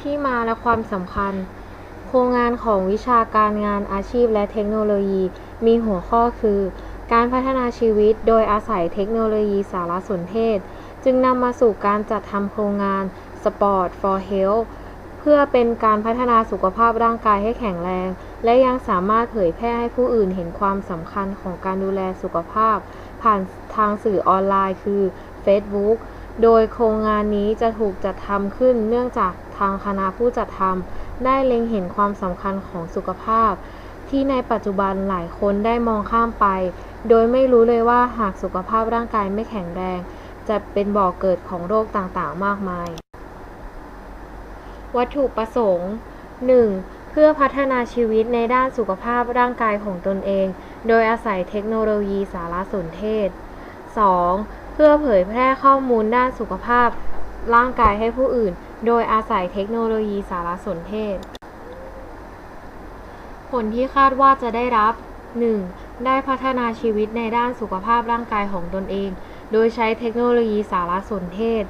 ที่มาและความสำคัญ โครงงานของวิชาการงานอาชีพและเทคโนโลยี มีหัวข้อคือ การพัฒนาชีวิตโดยอาศัยเทคโนโลยีสารสนเทศ จึงนำมาสู่การจัดทำโครงงาน Sport for Health เพื่อเป็นการพัฒนาสุขภาพร่างกายให้แข็งแรง และยังสามารถเผยแพร่ให้ผู้อื่นเห็นความสำคัญของการดูแลสุขภาพ ผ่านทางสื่อออนไลน์คือ Facebook โดยโครงงานนี้จะถูกจัดทำขึ้นเนื่องจากทางคณะผู้จัดทำได้เล็งเห็นความสำคัญของสุขภาพ ที่ในปัจจุบันหลายคนได้มองข้ามไป โดยไม่รู้เลยว่าหากสุขภาพร่างกายไม่แข็งแรง จะเป็นบ่อกเกิดของโรคต่างๆ มากมาย วัตถุประสงค์ 1. เพื่อพัฒนาชีวิตในด้านสุขภาพร่างกายของตนเอง โดยอาศัยเทคโนโลยีสารสนเทศ 2. เพื่อเผยแพร่ข้อมูลด้านสุขภาพร่างกายให้ผู้อื่น โดยอาศัยเทคโนโลยีสารสนเทศ ผลที่คาดว่าจะได้รับ 1. ได้พัฒนาชีวิตในด้านสุขภาพร่างกายของตนเอง โดยใช้เทคโนโลยีสารสนเทศ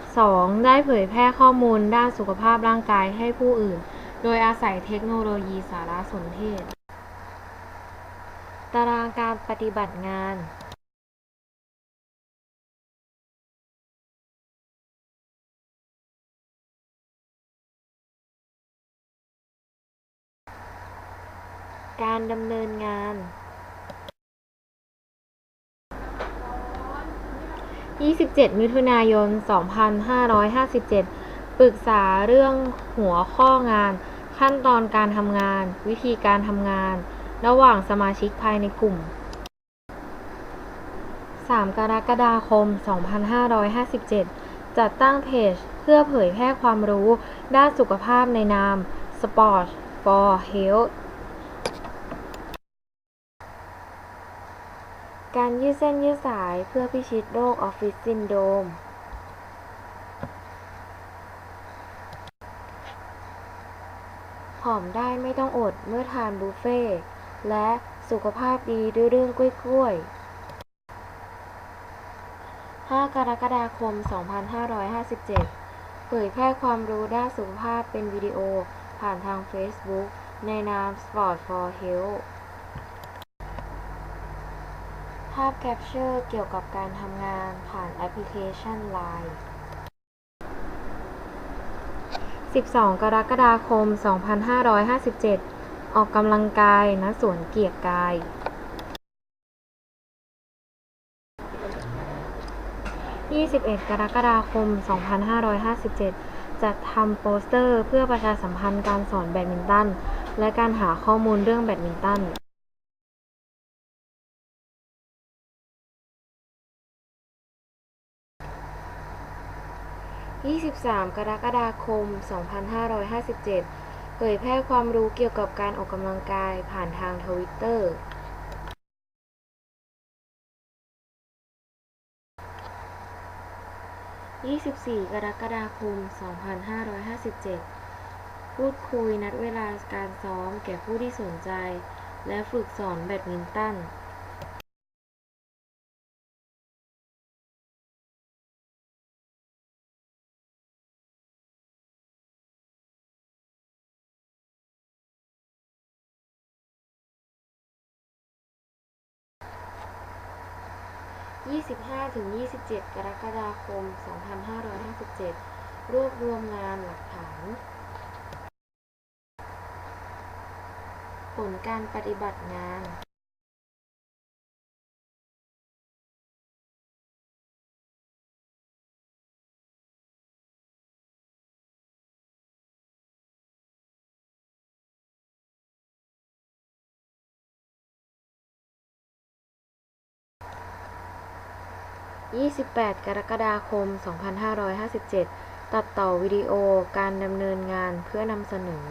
2. ได้เผยแพร่ข้อมูลด้านสุขภาพร่างกายให้ผู้อื่น โดยอาศัยเทคโนโลยีสารสนเทศ ตารางการปฏิบัติงาน การดำเนินงาน 27 มิถุนายน 2557 ปรึกษาเรื่องหัวข้องาน ขั้นตอนการทำงาน วิธีการทำงาน ระหว่างสมาชิกภายในกลุ่ม 3 กรกฎาคม 2557 จัดตั้งเพจ เพื่อเผยแพร่ความรู้ด้านสุขภาพในนาม Sport for Health การยืดเส้นยืดสายเพื่อพิชิตโรคออฟฟิศซินโดม ผอมได้ไม่ต้องอดเมื่อทานบุฟเฟ่และสุขภาพดีด้วยเรื่องกล้วยๆ 5 กรกฎาคม 2557 เผยแพร่ความรู้ด้านสุขภาพเป็นวิดีโอผ่านทาง Facebook ในนาม Sport for Health ภาพแคปเจอร์เกี่ยวกับการทำงานผ่านแอปพลิเคชัน Line 12 กรกฎาคม 2557 ออกกำลังกายณสวนเกียรติกาย 21 กรกฎาคม 2557 จัดทำโปสเตอร์เพื่อประชาสัมพันธ์การสอนแบดมินตัน และการหาข้อมูลเรื่องแบดมินตัน 23 กรกฎาคม 2557 เผยแพร่ความรู้เกี่ยวกับการออกกำลังกายผ่านทางทวิตเตอร์24 กรกฎาคม 2557 พูดคุยนัดเวลาการซ้อมแก่ผู้ที่สนใจ และฝึกสอนแบดมินตัน 25-27 กรกฎาคม 2557 รวบรวมงานหลักฐาน ผลการปฏิบัติงาน 28 กรกฎาคม 2557 ตัดต่อวิดีโอการดำเนินงานเพื่อนำเสนอ